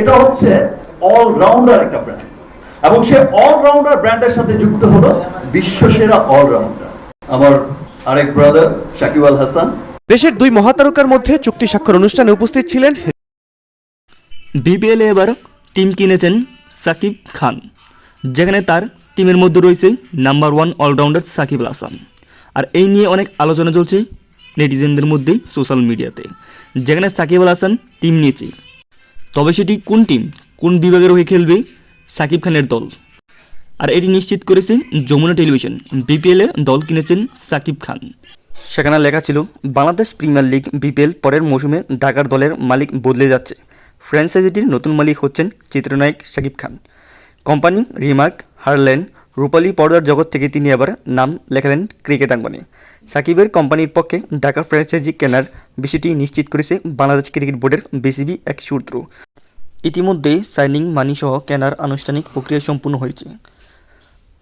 এটা হচ্ছে অলরাউন্ডার একটা ব্র্যান্ড এবং সে অলরাউন্ডার ব্র্যান্ডের সাথে যুক্ত হলো বিশ্বসেরা অলরাউন্ডার আমার আরেক ব্রাদার শাকিব আল হাসান। দেশের দুই মহাতারকার মধ্যে চুক্তি স্বাক্ষর অনুষ্ঠানে উপস্থিত ছিলেন বিপিএলে এবার টিম কিনেছেন সাকিব খান যেখানে তার টিমের মধ্যে রয়েছে number one allrounder Shakib Al Hasan. আর এই নিয়ে অনেক আলোচনা চলছে নেটিজেনদের মধ্যে সোশ্যাল মিডিয়াতে যেখানে সাকিব আল হাসান টিম নিয়েছে। তবে সেটি কোন টিম, কোন বিভাগের হয়ে খেলবে, সাকিব খানের দল। আর এটি নিশ্চিত করেছে যমুনা টেলিভিশন, বিপিএলে দল কিনেছেন সাকিব খান। সেখানে লেখা ছিল, বাংলাদেশ প্রিমিয়ার লিগ বিপিএল পরের মৌসুমে ঢাকার দলের মালিক বদলে যাচ্ছে। ফ্র্যাঞ্চাইজিটির নতুন মালিক হচ্ছেন চিত্রনায়ক Shakib Khan. Company Remark, Harland, রূপালী পর্দার জগৎ থেকে তিনি আবার নাম লেখালেন ক্রিকেট আঙ্গনে। সাকিবের কোম্পানির পক্ষে ঢাকা ফ্র্যাঞ্চাইজি কেনার বিষয়টি নিশ্চিত করেছে বাংলাদেশ ক্রিকেট বোর্ডের বিসিবি এক সূত্র। ইতিমধ্যে সাইনিং মানি সহ কেনার আনুষ্ঠানিক প্রক্রিয়া সম্পূর্ণ হয়েছে।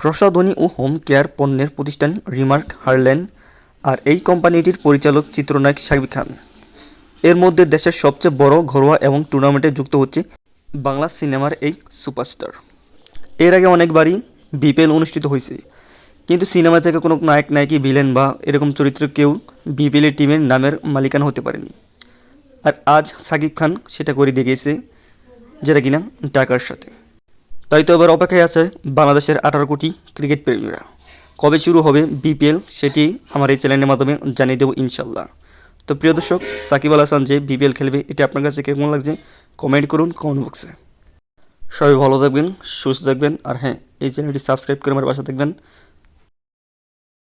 প্রসাধনী ও হোম কেয়ার পণ্যের প্রতিষ্ঠান রিমার্ক হারল্যান্ড আর এই কোম্পানিটির পরিচালক চিত্রনায়ক শাকিব খান। এর মধ্যে দেশের সবচেয়ে বড় ঘরোয়া এবং টুর্নামেন্টে যুক্ত হচ্ছে বাংলা সিনেমার এই সুপারস্টার। এর আগে অনেকবারই বিপিএল অনুষ্ঠিত হয়েছে, কিন্তু সিনেমা থেকে কোনো নায়ক, নায়িকা, ভিলেন বা এরকম চরিত্র কেউ বিপিএল এর টিমের নামের মালিকানা হতে পারেনি। আর আজ সাকিব খান সেটা করে দেখিয়েছে যেটা কিনা ঢাকার সাথে। তাই তো এবার অপেক্ষায় আছে বাংলাদেশের আঠারো কোটি ক্রিকেট প্রেমীরা। কবে শুরু হবে বিপিএল সেটি আমার এই চ্যানেলের মাধ্যমে জানিয়ে দেবো ইনশাল্লাহ। তো প্রিয় দর্শক, সাকিব আল হাসান যে বিপিএল খেলবে, এটি আপনার কাছে কেমন লাগছে? কমেন্ট করুন কমেন্ট বক্সে। সবাই ভালো থাকবেন, সুস্থ থাকবেন, আর হ্যাঁ এই চ্যানেলটি সাবস্ক্রাইব করে আমার পাশে থাকবেন।